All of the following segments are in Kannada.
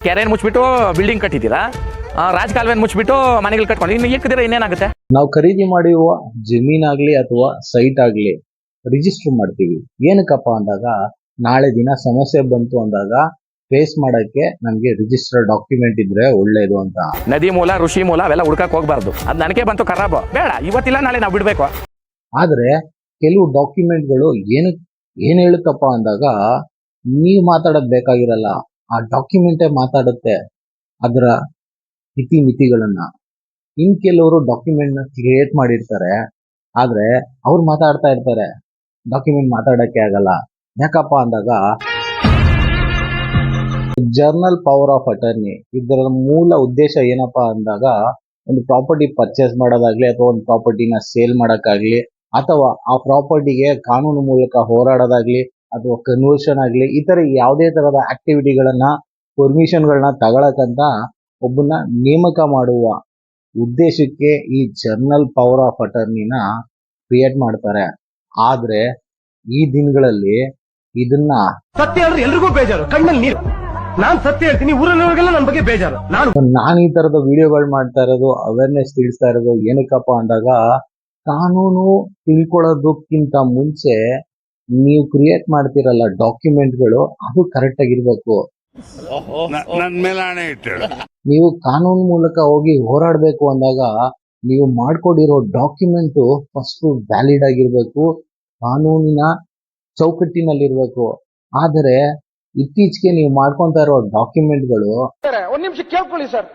ಕೆರೆಯನ್ನು ಮುಚ್ಚಿಬಿಟ್ಟು ಬಿಲ್ಡಿಂಗ್ ಕಟ್ಟಿದ್ದೀರಾ? ಆ, ರಾಜ್ ಕಾಲುವೆನ ಮುಚ್ಚಿಬಿಟ್ಟು ಮನೆಗಳು ಕಟ್ಕೊಂಡು ಇನ್ನು ಇಕ್ಕಿದ್ರೆ ಇನ್ನೇನಾಗುತ್ತೆ? ನಾವು ಖರೀದಿ ಮಾಡಿರುವ ಜಮೀನಾಗ್ಲಿ ಅಥವಾ ಸೈಟ್ ಆಗ್ಲಿ ರಿಜಿಸ್ಟರ್ ಮಾಡ್ತೀವಿ. ಏನಕ್ಕಪ್ಪ ಅಂದಾಗ ನಾಳೆ ದಿನ ಸಮಸ್ಯೆ ಬಂತು ಅಂದಾಗ ಫೇಸ್ ಮಾಡಕ್ಕೆ ನಮಗೆ ರಿಜಿಸ್ಟರ್ ಡಾಕ್ಯುಮೆಂಟ್ ಇದ್ರೆ ಒಳ್ಳೇದು ಅಂತ. ನದಿ ಮೂಲ ಋಷಿ ಮೂಲ ಅವೆಲ್ಲ ಹುಡ್ಕಕ್ ಹೋಗ್ಬಾರ್ದು. ಅದು ನನಗೆ ಬಂತು ಖರಾಬ್. ಬೇಡ ಇವತ್ತಿಲ್ಲ ನಾಳೆ ನಾವು ಬಿಡ್ಬೇಕು. ಆದ್ರೆ ಕೆಲವು ಡಾಕ್ಯುಮೆಂಟ್ಗಳು ಏನು ಏನ್ ಹೇಳುತ್ತಪ್ಪ ಅಂದಾಗ ನೀವು ಮಾತಾಡೋದ್ ಬೇಕಾಗಿರಲ್ಲ. ಆ ಡಾಕ್ಯುಮೆಂಟೇ ಮಾತಾಡುತ್ತೆ ಅದರ ಇತಿ ಮಿತಿಗಳನ್ನ ಇನ್ ಕೆಲವರು ಡಾಕ್ಯುಮೆಂಟ್ನ ಕ್ರಿಯೇಟ್ ಮಾಡಿರ್ತಾರೆ, ಆದ್ರೆ ಅವ್ರು ಮಾತಾಡ್ತಾ ಇರ್ತಾರೆ ಡಾಕ್ಯುಮೆಂಟ್ ಮಾತಾಡಕ್ಕೆ ಆಗಲ್ಲ. ಯಾಕಪ್ಪ ಅಂದಾಗ ಜರ್ನಲ್ ಪವರ್ ಆಫ್ ಅಟರ್ನಿ ಇದರ ಮೂಲ ಉದ್ದೇಶ ಏನಪ್ಪಾ ಅಂದಾಗ, ಒಂದು ಪ್ರಾಪರ್ಟಿ ಪರ್ಚೇಸ್ ಮಾಡೋದಾಗ್ಲಿ ಅಥವಾ ಒಂದು ಪ್ರಾಪರ್ಟಿನ ಸೇಲ್ ಮಾಡಕ್ಕಾಗ್ಲಿ, ಅಥವಾ ಆ ಪ್ರಾಪರ್ಟಿಗೆ ಕಾನೂನು ಮೂಲಕ ಹೋರಾಡೋದಾಗ್ಲಿ ಅಥವಾ ಕನ್ವರ್ಷನ್ ಆಗ್ಲಿ ಈ ತರ ಯಾವುದೇ ತರಹದ ಆಕ್ಟಿವಿಟಿಗಳನ್ನ ಪರ್ಮಿಷನ್ಗಳನ್ನ ತಗೊಳಕಂತ ಒಬ್ಬನ್ನ ನೇಮಕ ಮಾಡುವ ಉದ್ದೇಶಕ್ಕೆ ಈ ಜರ್ನಲ್ ಪವರ್ ಆಫ್ ಅಟರ್ನಿನ ಕ್ರಿಯೇಟ್ ಮಾಡ್ತಾರೆ. ಆದ್ರೆ ಈ ದಿನಗಳಲ್ಲಿ ಇದನ್ನ ಸತ್ಯ ಹೇಳಿದ್ರೆ ಎಲ್ರಿಗೂ ಬೇಜಾರು. ಕಣ್ಣಲ್ಲಿ ನೀರು. ನಾನ್ ಸತ್ಯ ಹೇಳ್ತೀನಿ ಊರಲ್ಲಿ ನನ್ನ ಬಗ್ಗೆ ಬೇಜಾರು. ನಾನು ನಾನು ಈ ತರದ ವಿಡಿಯೋಗಳು ಮಾಡ್ತಾ ಇರೋದು ಅವೇರ್ನೆಸ್ ತಿಳಿಸ್ತಾ ಇರೋದು ಏನಕ್ಕಪ್ಪ ಅಂದಾಗ ಕಾನೂನು ತಿಳ್ಕೊಳ್ಳೋದಕ್ಕಿಂತ ಮುಂಚೆ ನೀವು ಕ್ರಿಯೇಟ್ ಮಾಡ್ತಿರಲ್ಲ ಡಾಕ್ಯುಮೆಂಟ್ಗಳು ಅದು ಕರೆಕ್ಟ್ ಆಗಿರ್ಬೇಕು. ನೀವು ಕಾನೂನು ಮೂಲಕ ಹೋಗಿ ಹೋರಾಡಬೇಕು ಅಂದಾಗ ನೀವು ಮಾಡ್ಕೊಂಡಿರೋ ಡಾಕ್ಯುಮೆಂಟ್ ಫಸ್ಟ್ ವ್ಯಾಲಿಡ್ ಆಗಿರ್ಬೇಕು ಕಾನೂನಿನ ಚೌಕಟ್ಟಿನಲ್ಲಿರ್ಬೇಕು. ಆದರೆ ಇತ್ತೀಚೆಗೆ ನೀವು ಮಾಡ್ಕೊಂತ ಇರೋ ಡಾಕ್ಯುಮೆಂಟ್ಗಳು ಗಳು ನಿಮಿಷ ಕೇಳ್ಕೊಳ್ಳಿ sir.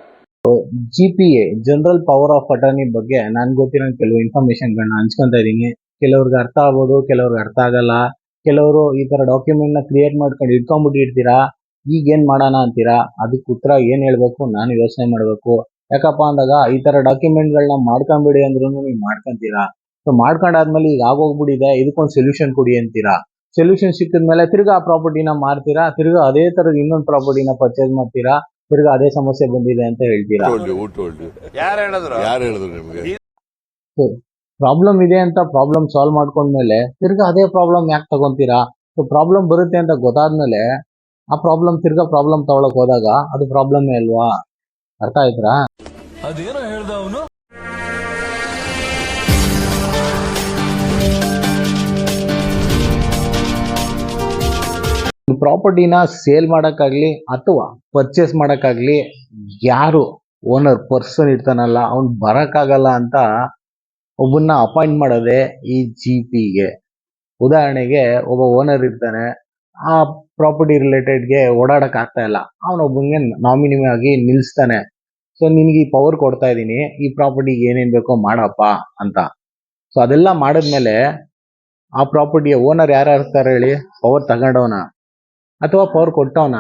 G P A general power of attorney ಬಗ್ಗೆ ನಾನು ಗೊತ್ತಿರೋ ಕೆಲವು ಇನ್ಫಾರ್ಮೇಶನ್ಗಳನ್ನ ಹಂಚ್ಕೊಂತ ಇದೀನಿ ಕೆಲವ್ರಿಗೆ ಅರ್ಥ ಆಗ್ಬೋದು ಕೆಲವ್ರಿಗೆ ಅರ್ಥ ಆಗಲ್ಲ. ಕೆಲವರು ಈ ತರ ಡಾಕ್ಯುಮೆಂಟ್ನ ಕ್ರಿಯೇಟ್ ಮಾಡ್ಕೊಂಡು ಇಟ್ಕೊಂಡ್ಬಿಟ್ಟಿರ್ತೀರಾ ಈಗ ಏನ್ ಮಾಡೋಣ ಅಂತೀರಾ? ಅದಕ್ಕೆ ಉತ್ತರ ಏನ್ ಹೇಳ್ಬೇಕು ನಾನು ಯೋಚನೆ ಮಾಡ್ಬೇಕು. ಯಾಕಪ್ಪ ಅಂದಾಗ ಈ ತರ ಡಾಕ್ಯುಮೆಂಟ್ ಗಳನ್ನ ಮಾಡ್ಕೊಂಬಿಡಿ ಅಂದ್ರೂ ನೀವು ಮಾಡ್ಕೊಂತೀರಾ? ಸೊ ಮಾಡ್ಕೊಂಡಾದ್ಮೇಲೆ ಈಗ ಆಗೋಗ್ಬಿಟ್ಟಿದೆ ಇದಕ್ಕೊಂದು ಸೊಲ್ಯೂಷನ್ ಕೊಡಿ ಅಂತೀರಾ? ಸೊಲ್ಯೂಷನ್ ಸಿಕ್ಕಿದ್ಮೇಲೆ ತಿರ್ಗಾ ಆ ಪ್ರಾಪರ್ಟಿನ ಮಾರ್ತೀರಾ? ತಿರ್ಗಾ ಅದೇ ತರದ ಇನ್ನೊಂದು ಪ್ರಾಪರ್ಟಿನ ಪರ್ಚೇಸ್ ಮಾಡ್ತೀರಾ? ತಿರ್ಗಾ ಅದೇ ಸಮಸ್ಯೆ ಬಂದಿದೆ ಅಂತ ಹೇಳ್ತೀರಾ? ಪ್ರಾಬ್ಲಮ್ ಇದೆ ಅಂತ ಪ್ರಾಬ್ಲಮ್ ಸಾಲ್ವ್ ಮಾಡ್ಕೊಂಡ್ಮೇಲೆ ತಿರ್ಗಾ ಅದೇ ಪ್ರಾಬ್ಲಮ್ ಯಾಕೆ ತಗೊಂತೀರಾ? ಸೊ ಪ್ರಾಬ್ಲಮ್ ಬರುತ್ತೆ ಅಂತ ಗೊತ್ತಾದ್ಮೇಲೆ ಆ ಪ್ರಾಬ್ಲಮ್ ತಿರ್ಗಾ ಪ್ರಾಬ್ಲಮ್ ತಗೊಳಕ್ ಹೋದಾಗ ಅದು ಪ್ರಾಬ್ಲಮ್ ಅಲ್ವಾ? ಅರ್ಥ ಆಯ್ತಾ? ಪ್ರಾಪರ್ಟಿನ ಸೇಲ್ ಮಾಡಕ್ಕಾಗ್ಲಿ ಅಥವಾ ಪರ್ಚೇಸ್ ಮಾಡಕ್ಕಾಗ್ಲಿ ಯಾರು ಓನರ್ ಪರ್ಸನ್ ಇರ್ತಾನಲ್ಲ ಅವ್ನು ಬರಕ್ಕಾಗಲ್ಲ ಅಂತ ಒಬ್ಬನ್ನ ಅಪಾಯಿಂಟ್ ಮಾಡೋದೇ ಈ ಜಿ ಪಿಗೆ ಉದಾಹರಣೆಗೆ ಒಬ್ಬ ಓನರ್ ಇರ್ತಾನೆ, ಆ ಪ್ರಾಪರ್ಟಿ ರಿಲೇಟೆಡ್ಗೆ ಓಡಾಡಕ್ ಆಗ್ತಾ ಇಲ್ಲ. ಅವನೊಬ್ಬನಿಗೆ ನಾಮಿನಿ ಆಗಿ ನಿಲ್ಸ್ತಾನೆ. ಸೊ ನಿನಗೆ ಈ ಪವರ್ ಕೊಡ್ತಾ ಇದೀನಿ ಈ ಪ್ರಾಪರ್ಟಿಗೆ ಏನೇನ್ ಬೇಕೋ ಮಾಡಪ್ಪ ಅಂತ. ಸೊ ಅದೆಲ್ಲ ಮಾಡಿದ್ಮೇಲೆ ಆ ಪ್ರಾಪರ್ಟಿಯ ಓನರ್ ಯಾರು ಹೇಳಿ? ಪವರ್ ತಗೊಂಡವನ ಅಥವಾ ಪವರ್ ಕೊಟ್ಟವನ?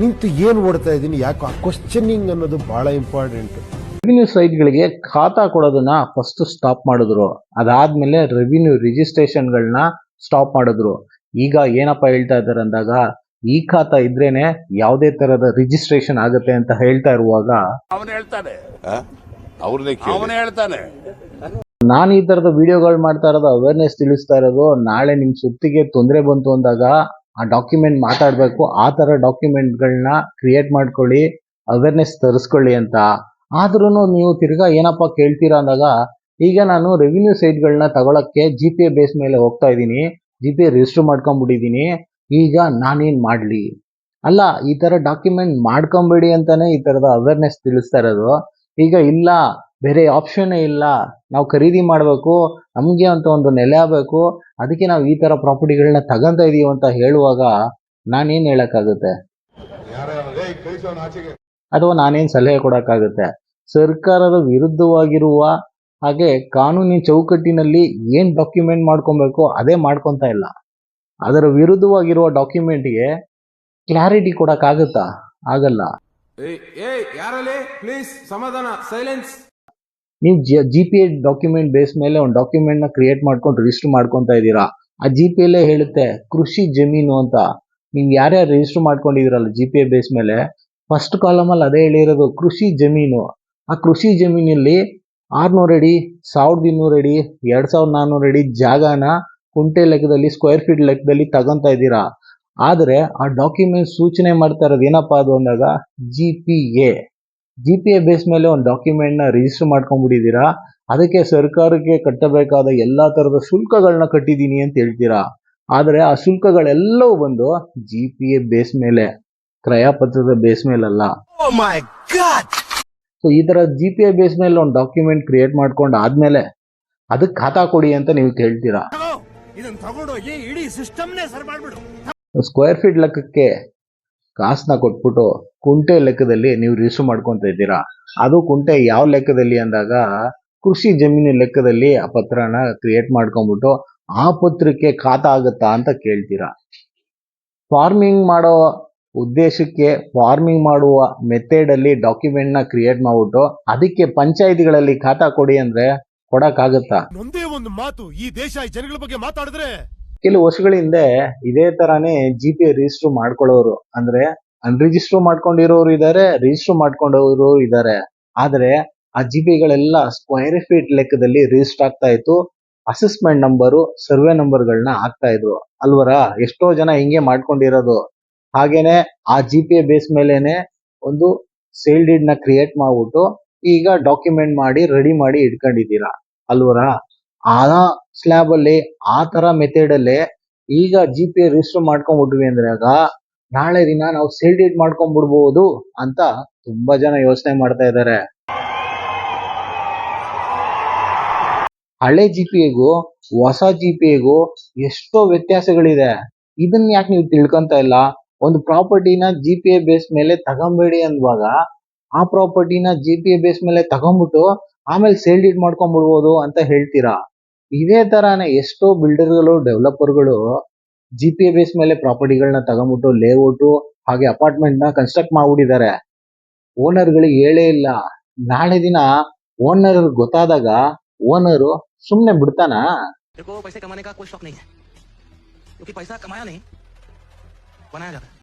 ನಿಂತು ಏನ್ ಓಡ್ತಾ ಇದ್ದೀನಿ, ಯಾಕೋ ಆ ಕ್ವಶನಿಂಗ್ ಅನ್ನೋದು ಬಹಳ ಇಂಪಾರ್ಟೆಂಟ್ ರೆವಿನ್ಯೂ ಸೈಟ್ಗಳಿಗೆ ಖಾತಾ ಕೊಡೋದನ್ನ ಫಸ್ಟ್ ಸ್ಟಾಪ್ ಮಾಡಿದ್ರು. ಅದಾದ್ಮೇಲೆ ರೆವಿನ್ಯೂ ರಿಜಿಸ್ಟ್ರೇಷನ್ಗಳನ್ನ ಸ್ಟಾಪ್ ಮಾಡಿದ್ರು. ಈಗ ಏನಪ್ಪ ಹೇಳ್ತಾ ಇದ್ದಾರೆ ಅಂದಾಗ ಈ ಖಾತಾ ಇದ್ರೇನೆ ಯಾವುದೇ ತರದ ರಿಜಿಸ್ಟ್ರೇಷನ್ ಆಗುತ್ತೆ ಅಂತ ಹೇಳ್ತಾ ಇರುವಾಗ ಅವನು ಹೇಳ್ತಾನೆ. ಅವನೇ ಹೇಳ್ತಾನೆ. ನಾನು ಈ ತರದ ವಿಡಿಯೋಗಳು ಮಾಡ್ತಾ ಇರೋದು ಅವೇರ್ನೆಸ್ ತಿಳಿಸ್ತಾ ಇರೋದು ನಾಳೆ ನಿಮ್ ಸುತ್ತಿಗೆ ತೊಂದರೆ ಬಂತು ಅಂದಾಗ ಆ ಡಾಕ್ಯುಮೆಂಟ್ ಮಾತಾಡ್ಬೇಕು ಆ ತರ ಡಾಕ್ಯುಮೆಂಟ್ಗಳನ್ನ ಕ್ರಿಯೇಟ್ ಮಾಡ್ಕೊಳ್ಳಿ ಅವೇರ್ನೆಸ್ ತರಿಸ್ಕೊಳ್ಳಿ ಅಂತ. ಆದ್ರೂ ನೀವು ತಿರ್ಗಾ ಏನಪ್ಪ ಕೇಳ್ತೀರಾ ಅಂದಾಗ, ಈಗ ನಾನು ರೆವಿನ್ಯೂ ಸೈಟ್ಗಳನ್ನ ತಗೊಳಕ್ಕೆ ಜಿ ಪಿ ಎ ಬೇಸ್ ಮೇಲೆ ಹೋಗ್ತಾ ಇದ್ದೀನಿ ಜಿ ಪಿ ಎ ರಿಜಿಸ್ಟರ್ ಮಾಡ್ಕೊಂಡ್ಬಿಟ್ಟಿದ್ದೀನಿ, ಈಗ ನಾನೇನು ಮಾಡ್ಲಿ? ಅಲ್ಲ, ಈ ತರ ಡಾಕ್ಯುಮೆಂಟ್ ಮಾಡ್ಕೊಂಬೇಡಿ ಅಂತಾನೆ ಈ ತರದ ಅವೇರ್ನೆಸ್ ತಿಳಿಸ್ತಾ ಇರೋದು. ಈಗ ಇಲ್ಲ, ಬೇರೆ ಆಪ್ಷನ್ ಇಲ್ಲ, ನಾವು ಖರೀದಿ ಮಾಡಬೇಕು, ನಮಗೆ ಅಂತ ಒಂದು ನೆಲೆ ಆಗಬೇಕು, ಅದಕ್ಕೆ ನಾವು ಈ ತರ ಪ್ರಾಪರ್ಟಿಗಳನ್ನ ತಗೊಂತ ಇದೀವಿ ಅಂತ ಹೇಳುವಾಗ ನಾನೇನು ಹೇಳಕ್ಕಾಗುತ್ತೆ? ಅಥವಾ ನಾನೇನು ಸಲಹೆ ಕೊಡೋಕ್ಕಾಗುತ್ತೆ? ಸರ್ಕಾರದ ವಿರುದ್ಧವಾಗಿರುವ ಹಾಗೆ ಕಾನೂನಿನ ಚೌಕಟ್ಟಿನಲ್ಲಿ ಏನು ಡಾಕ್ಯುಮೆಂಟ್ ಮಾಡ್ಕೊಬೇಕು ಅದೇ ಮಾಡ್ಕೊತಾ ಇಲ್ಲ. ಅದರ ವಿರುದ್ಧವಾಗಿರುವ ಡಾಕ್ಯುಮೆಂಟ್ಗೆ ಕ್ಲಾರಿಟಿ ಕೊಡೋಕ್ಕಾಗುತ್ತಾ? ಆಗಲ್ಲ. ಪ್ಲೀಸ್ ಸಮಾಧಾನ ಸೈಲೆನ್ಸ್ ನೀವು G P A document base ಮೇಲೆ ಒಂದು ಡಾಕ್ಯುಮೆಂಟ್ನ ನ ಕ್ರಿಯೇಟ್ ಮಾಡ್ಕೊಂಡು ರಿಜಿಸ್ಟರ್ ಮಾಡ್ಕೊತಾ ಇದ್ದೀರಾ? ಆ ಜಿ ಪಿ ಎಲ್ಲೇ ಹೇಳುತ್ತೆ ಕೃಷಿ ಜಮೀನು ಅಂತ. ನೀವು ಯಾರ್ಯಾರು ರಿಜಿಸ್ಟರ್ ಮಾಡ್ಕೊಂಡಿದ್ದೀರಲ್ಲ ಜಿ ಪಿ ಎ ಬೇಸ್ ಮೇಲೆ? ಫಸ್ಟ್ ಕಾಲಮಲ್ಲಿ ಅದೇ ಹೇಳಿರೋದು ಕೃಷಿ ಜಮೀನು. ಆ ಕೃಷಿ ಜಮೀನಲ್ಲಿ ಆರ್ನೂರು ಅಡಿ, ಸಾವಿರದ ಇನ್ನೂರು ಅಡಿ, ಎರಡು ಸಾವಿರದ ನಾನ್ನೂರು ಅಡಿ ಜಾಗನ ಕುಂಟೆ ಲೆಕ್ಕದಲ್ಲಿ ಸ್ಕ್ವೇರ್ ಫೀಟ್ ಲೆಕ್ಕದಲ್ಲಿ ತಗೊಂತ ಇದ್ದೀರಾ? ಆದರೆ ಆ ಡಾಕ್ಯುಮೆಂಟ್ ಸೂಚನೆ ಮಾಡ್ತಾ ಇರೋದು ಏನಪ್ಪಾ ಅದು ಅಂದಾಗ G P A G P A base ಮೇಲೆ ಒಂದು ಡಾಕ್ಯುಮೆಂಟ್ನ ರಿಜಿಸ್ಟರ್ ಮಾಡ್ಕೊಂಡ್ಬಿಟ್ಟಿದ್ದೀರಾ? ಅದಕ್ಕೆ ಸರ್ಕಾರಕ್ಕೆ ಕಟ್ಟಬೇಕಾದ ಎಲ್ಲಾ ತರದ ಶುಲ್ಕಗಳನ್ನ ಕಟ್ಟಿದ್ದೀನಿ ಅಂತ ಹೇಳ್ತೀರಾ? ಆದರೆ ಆ ಶುಲ್ಕಗಳೆಲ್ಲವೂ ಬಂದು ಜಿ ಪಿ ಎ ಬೇಸ್ ಮೇಲೆ. ಕ್ರಯಪತ್ರದ ಬೇಸ್ ಮೇಲಲ್ಲ. ಸೊ ಈ ತರ ಜಿ ಪಿ ಐ ಬೇಸ್ ಮೇಲೆ ಒಂದು ಡಾಕ್ಯುಮೆಂಟ್ ಕ್ರಿಯೇಟ್ ಮಾಡ್ಕೊಂಡು ಆದ್ಮೇಲೆ ಅದಕ್ಕೆ ಖಾತಾ ಕೊಡಿ ಅಂತ ನೀವು ಕೇಳ್ತೀರಾ. ಸ್ಕ್ವೇರ್ ಫೀಟ್ ಲೆಕ್ಕಕ್ಕೆ ಕಾಸ್ನ ಕೊಟ್ಬಿಟ್ಟು ಕುಂಟೆ ಲೆಕ್ಕದಲ್ಲಿ ನೀವು ರಿಸೀವ್ ಮಾಡ್ಕೊಂತ ಇದ್ದೀರಾ. ಅದು ಕುಂಟೆ ಯಾವ ಲೆಕ್ಕದಲ್ಲಿ ಅಂದಾಗ ಕೃಷಿ ಜಮೀನು ಲೆಕ್ಕದಲ್ಲಿ ಆ ಪತ್ರನ ಕ್ರಿಯೇಟ್ ಮಾಡ್ಕೊಂಡ್ಬಿಟ್ಟು ಆ ಪತ್ರಕ್ಕೆ ಖಾತಾ ಆಗುತ್ತಾ ಅಂತ ಕೇಳ್ತೀರಾ. ಫಾರ್ಮಿಂಗ್ ಮಾಡೋ ಉದ್ದೇಶಕ್ಕೆ ಫಾರ್ಮಿಂಗ್ ಮಾಡುವ ಮೆಥಡ್ ಅಲ್ಲಿ ಡಾಕ್ಯುಮೆಂಟ್ನ ಕ್ರಿಯೇಟ್ ಮಾಡ್ಬಿಟ್ಟು ಅದಕ್ಕೆ ಪಂಚಾಯತಿಗಳಲ್ಲಿ ಖಾತಾ ಕೊಡಿ ಅಂದ್ರೆ ಕೊಡಕ್ಕಾಗತ್ತಾ? ಒಂದೇ ಒಂದು ಮಾತು ಈ ದೇಶ ಈ ಜನಗಳ ಬಗ್ಗೆ ಮಾತಾಡಿದ್ರೆ. ಕೆಲವು ವರ್ಷಗಳ ಹಿಂದೆ ಇದೇ ತರಾನೇ ಜಿ ಪಿ ರಿಜಿಸ್ಟರ್ ಮಾಡ್ಕೊಳ್ಳೋರು. ಅಂದ್ರೆ ಅನ್ರಿಜಿಸ್ಟರ್ ಮಾಡ್ಕೊಂಡಿರೋರು ಇದಾರೆ ರಿಜಿಸ್ಟರ್ ಮಾಡ್ಕೊಂಡವರು ಇದ್ದಾರೆ ಆದ್ರೆ ಆ ಜಿ ಪಿಗಳೆಲ್ಲ ಸ್ಕ್ವೈರ್ ಫೀಟ್ ಲೆಕ್ಕದಲ್ಲಿ ರಿಜಿಸ್ಟರ್ ಆಗ್ತಾ ಇತ್ತು. ಅಸೆಸ್ಮೆಂಟ್ ನಂಬರು ಸರ್ವೆ ನಂಬರ್ಗಳನ್ನ ಹಾಕ್ತಾ ಇದ್ರು. ಅಲ್ವರ ಎಷ್ಟೋ ಜನ ಹಿಂಗೆ ಮಾಡ್ಕೊಂಡಿರೋದು. ಹಾಗೇನೆ ಆ ಜಿ ಪಿ ಬೇಸ್ ಮೇಲೆನೆ ಒಂದು ಸೇಲ್ ಡೀಡ್ನ ಕ್ರಿಯೇಟ್ ಮಾಡ್ಬಿಟ್ಟು ಈಗ ಡಾಕ್ಯುಮೆಂಟ್ ಮಾಡಿ ರೆಡಿ ಮಾಡಿ ಇಟ್ಕೊಂಡಿದ್ದೀರಾ. ಅಲ್ವರ? ಆ ಸ್ಲ್ಯಾಬ್ ಅಲ್ಲಿ, ಆ ತರ ಮೆಥಡ್ ಅಲ್ಲಿ ಈಗ ಜಿ ಪಿ ರಿಜಿಸ್ಟರ್ ಮಾಡ್ಕೊಂಡ್ಬಿಟ್ವಿ ಅಂದ್ರಾಗ ನಾಳೆ ದಿನ ನಾವು ಸೇಲ್ ಡೀಡ್ ಮಾಡ್ಕೊಂಡ್ಬಿಡ್ಬಹುದು ಅಂತ ತುಂಬಾ ಜನ ಯೋಚನೆ ಮಾಡ್ತಾ ಇದ್ದಾರೆ. ಹಳೆ ಜಿ ಪಿ ಎಗೂ ಹೊಸ ಜಿ ಪಿ ಎಗೂ ಎಷ್ಟೋ ವ್ಯತ್ಯಾಸಗಳಿದೆ. ಇದನ್ನ ಯಾಕೆ ನೀವು ತಿಳ್ಕೊಂತ ಇಲ್ಲ? ಒಂದು ಪ್ರಾಪರ್ಟಿನ ಜಿ ಪಿ ಎ ಬೇಸ್ ಮೇಲೆ ತಗೊಂಬೇಡಿ ಅಂದಾಗ ಆ ಪ್ರಾಪರ್ಟಿನ ಜಿ ಪಿ ಎ ಬೇಸ್ ಮೇಲೆ ತಗೊಂಡ್ಬಿಟ್ಟು ಆಮೇಲೆ ಸೇಲ್ ಡೀಡ್ ಮಾಡ್ಕೊಂಡ್ಬಿಡ್ಬೋದು ಅಂತ ಹೇಳ್ತೀರಾ? ಇದೇ ತರಾನೇ ಎಷ್ಟೋ ಬಿಲ್ಡರ್ಗಳು ಡೆವಲಪರ್ಗಳು ಜಿ ಪಿ ಎ ಬೇಸ್ ಮೇಲೆ ಪ್ರಾಪರ್ಟಿಗಳನ್ನ ತಗೊಂಡ್ಬಿಟ್ಟು ಲೇಔಟ್ ಹಾಗೆ ಅಪಾರ್ಟ್ಮೆಂಟ್ನ ಕನ್ಸ್ಟ್ರಕ್ಟ್ ಮಾಡ್ಬಿಟ್ಟಿದ್ದಾರೆ. ಓನರ್ಗಳಿಗೆ ಹೇಳೇ ಇಲ್ಲ. ನಾಳೆ ದಿನ ಓನರ್ ಗೊತ್ತಾದಾಗ ಓನರ್ ಸುಮ್ನೆ ಬಿಡ್ತಾನಾ? बनाया जाता है